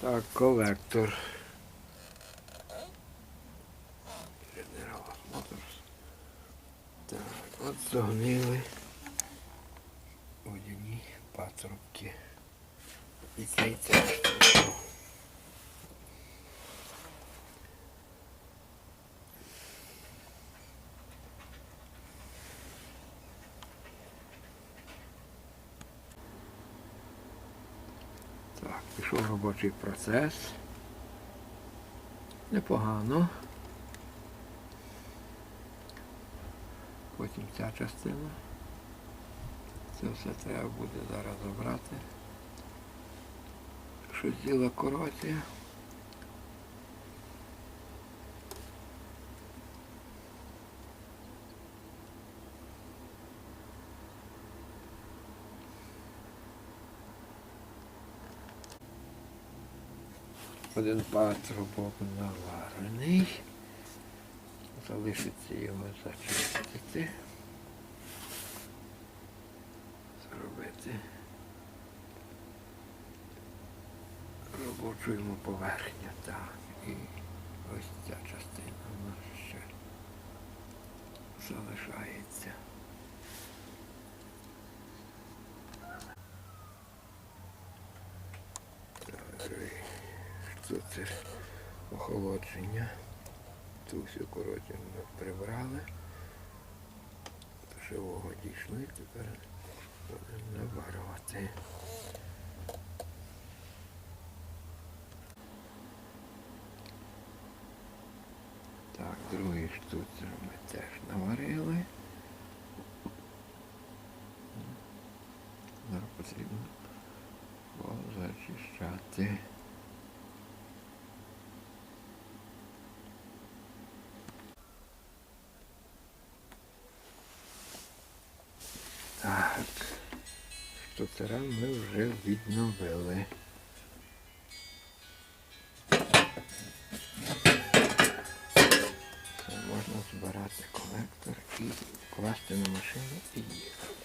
Так, колектор. General Motors. Так, от загнили водяні патрубки. І цей теж. Так, пішов робочий процес. Непогано. Потім ця частина. Це все треба буде зараз забрати. Щось діло корозія. Один патрубок наварений. Залишиться його зачистити. Зробити робочу йому поверхню. Так. І ось ця частина у нас ще залишається. Так, це охолодження. Ту всю ми прибрали. До живого дійшли, тепер будемо наварювати. Так, другий штуцер ми теж наварили. Зараз потрібно позачищати. Так, штуцера ми вже відновили. Це можна збирати колектор і класти на машину і їхати.